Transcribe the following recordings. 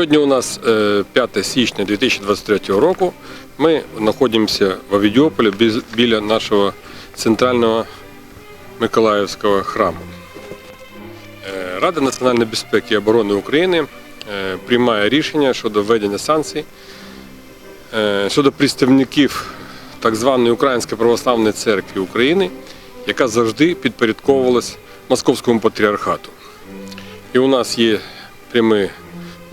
Сьогодні у нас е, 5 січня 2023 року. Ми знаходимося в Авідіополі біля нашого центрального Миколаївського храму. Е, Рада національної безпеки і оборони України е, приймає рішення щодо введення санкцій е, щодо представників так званої Української православної церкви України, яка завжди підпорядковувалась Московському патріархату. І у нас є прямі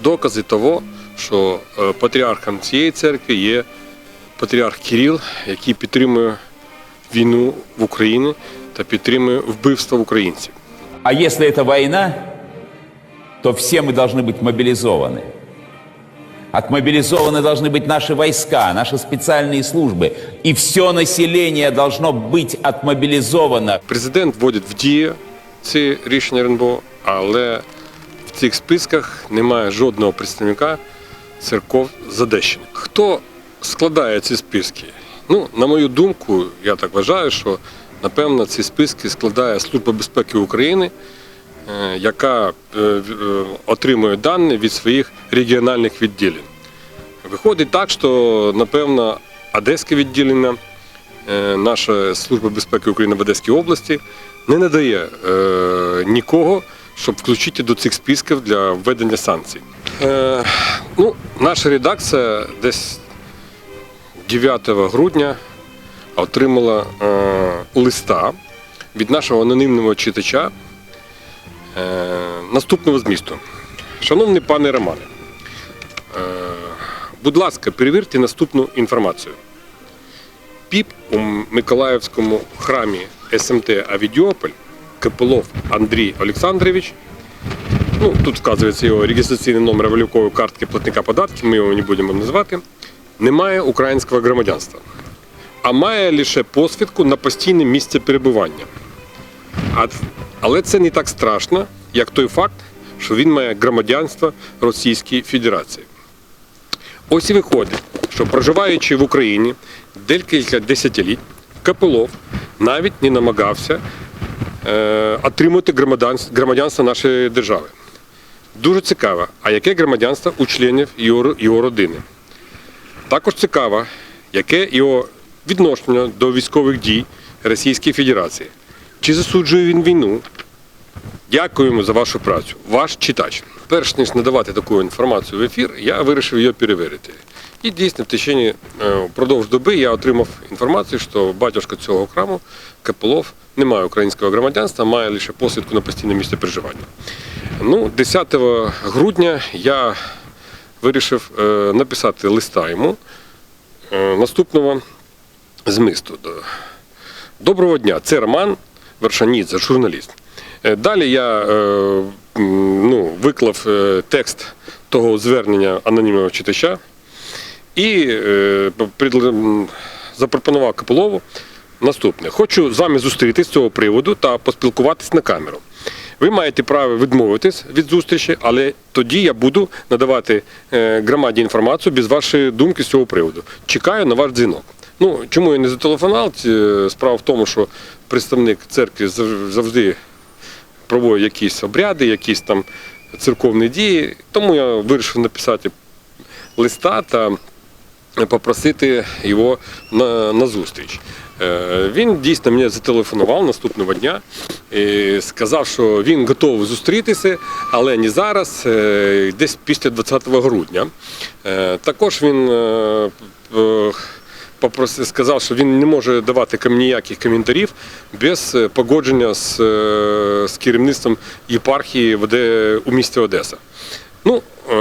докази того, що е, патріархом цієї церкви є патріарх Кирил, який підтримує війну в Україні та підтримує вбивство українців. А если это война, то все мы должны быть мобилизованы. Отмобилизованы должны быть наши войска, наши специальные службы. И все население должно быть отмобилизовано. Президент вводить в дію ці рішення РНБО, але в цих списках немає жодного представника церков з Одещини. Хто складає ці списки? Ну, на мою думку, я так вважаю, що напевно ці списки складає Служба безпеки України, е, яка е, е, отримує дані від своїх регіональних відділень. Виходить так, що напевно Одеське відділення наша Служба безпеки України в Одеській області не надає нікого, щоб включити до цих списків для введення санкцій. Е, ну, наша редакція десь 9 грудня отримала е, листа від нашого анонімного читача е, наступного змісту. Шановний пане Романе, е, будь ласка, перевірте наступну інформацію. Піп у Миколаївському храмі СМТ Авідіополь Капелов Андрій Олександрович. Ну, тут вказується його реєстраційний номер валюкової картки платника податків, ми його не будемо називати. Немає українського громадянства, а має лише посвідку на постійне місце перебування. Але це не так страшно, як той факт, що він має громадянство Російської Федерації. Ось і виходить, що проживаючи в Україні декілька десятиліть, Капелов навіть не намагався е, громадянство, громадянство нашої держави. Дуже цікаво, а яке громадянство у членів його, його родини? Також цікаво, яке його відношення до військових дій Російської Федерації. Чи засуджує він війну? Дякуємо за вашу працю. Ваш читач. Перш ніж надавати таку інформацію в ефір, я вирішив її перевірити. І дійсно, в течение е, впродовж доби я отримав інформацію, що батюшка цього храму Капелов не має українського громадянства, має лише посвідку на постійне місце проживання. Ну, 10 грудня я вирішив е, написати листа йому е, наступного змісту. Доброго дня, це Роман Вершанідзе, журналіст. Далі я ну, виклав текст того звернення анонімного читача і е, запропонував Капелову наступне. Хочу з вами зустрітися з цього приводу та поспілкуватись на камеру. Ви маєте право відмовитись від зустрічі, але тоді я буду надавати е, громаді інформацію без вашої думки з цього приводу. Чекаю на ваш дзвінок. Ну, чому я не зателефонував? Справа в тому, що представник церкви зав- завжди проводить якісь обряди, якісь там церковні дії. Тому я вирішив написати листа та попросити його на, на зустріч. Е, Він дійсно мені зателефонував наступного дня і сказав, що він готовий зустрітися, але не зараз, е, десь після 20 грудня. Е, Також він е, е, сказав, що він не може давати ніяких коментарів без е, погодження з, е, з керівництвом єпархії у місті Одеса. Ну, е,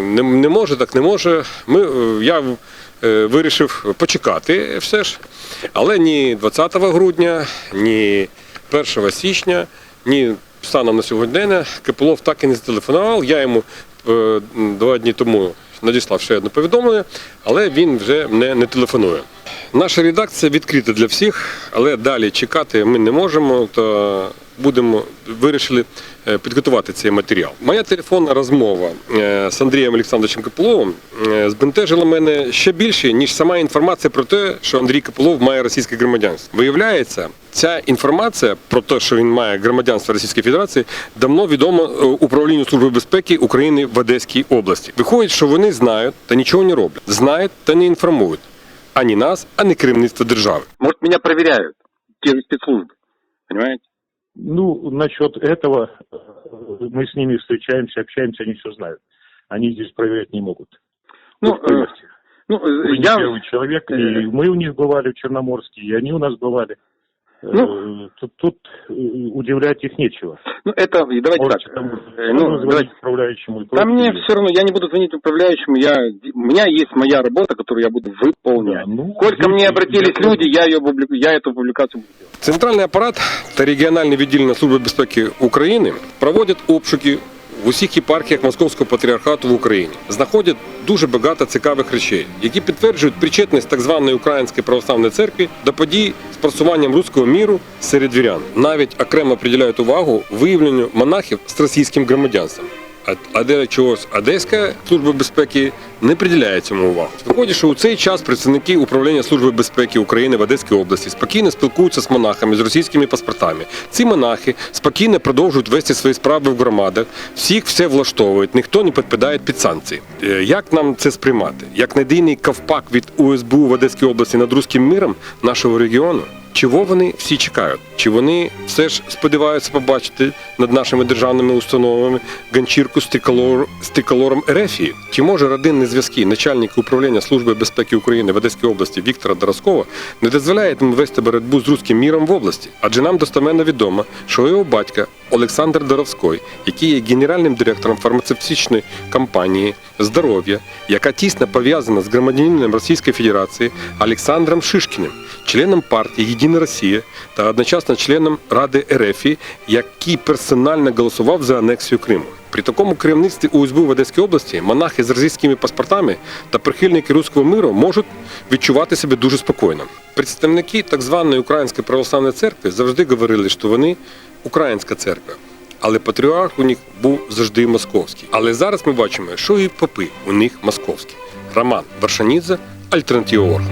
не, не може, так не може. Ми, е, я е, вирішив почекати все ж. Але ні 20 грудня, ні 1 січня, ні станом на сьогодні Кипилов так і не зателефонував. Я йому два дні тому надіслав ще одне повідомлення, але він вже не, не телефонує. Наша редакція відкрита для всіх, але далі чекати ми не можемо. То будемо вирішили підготувати цей матеріал. Моя телефонна розмова е, з Андрієм Олександровичем Копиловим е, збентежила мене ще більше, ніж сама інформація про те, що Андрій Копилов має російське громадянство. Виявляється, ця інформація про те, що він має громадянство Російської Федерації, давно відомо е, управлінню Служби безпеки України в Одеській області. Виходить, що вони знають та нічого не роблять, знають та не інформують ані нас, ані керівництво держави. Может, меня проверяют те же спецслужбы. Ну, насчет этого, э, мы с ними встречаемся, общаемся, они все знают. Они здесь проверять не могут. Ну, поверьте. Ну, э, я... первый человек, и э, мы у них бывали в Черноморске, и они у нас бывали. Ну. Э, тут, тут э, удивлять их нечего. Ну, это, и давайте Можете так. там, Э, можно Ну, звонить давайте. управляющему. и Да мне прочее. все равно, я не буду звонить управляющему, я, у меня есть моя работа, которую я буду выполнять. Да, ну, Сколько мне видите, обратились я люди, я, ее публику, я эту публикацию буду делать. Центральний апарат та регіональне відділення Служби безпеки України проводять обшуки в усіх єпархіях Московського патріархату в Україні. Знаходять дуже багато цікавих речей, які підтверджують причетність так званої Української православної церкви до подій з просуванням руського міру серед вірян. Навіть окремо приділяють увагу виявленню монахів з російським громадянством. А, де чогось Одеська служба безпеки не приділяє цьому увагу. Виходить, що у цей час працівники управління служби безпеки України в Одеській області спокійно спілкуються з монахами з російськими паспортами. Ці монахи спокійно продовжують вести свої справи в громадах, всіх все влаштовують, ніхто не підпадає під санкції. Е, Як нам це сприймати? Як надійний ковпак від УСБУ в Одеській області над руським міром нашого регіону? Чого вони всі чекають? Чи вони все ж сподіваються побачити над нашими державними установами ганчірку з триколор, триколором Ерефії? Чи може родинні зв'язки начальника управління Служби безпеки України в Одеській області Віктора Дороскова не дозволяє йому вести боротьбу з руським міром в області? Адже нам достеменно відомо, що його батька Олександр Доровський, який є генеральним директором фармацевтичної компанії здоров'я, яка тісно пов'язана з громадянином Російської Федерації Олександром Шишкіним, членом партії Єдина Росія та одночасно членом Ради РФ, який персонально голосував за анексію Криму. При такому керівництві УСБУ в Одеській області монахи з російськими паспортами та прихильники руського миру можуть відчувати себе дуже спокійно. Представники так званої Української православної церкви завжди говорили, що вони українська церква. Але патріарх у них був завжди московський. Але зараз ми бачимо, що і попи у них московські. Роман Варшанідзе, Альтернатива Орг.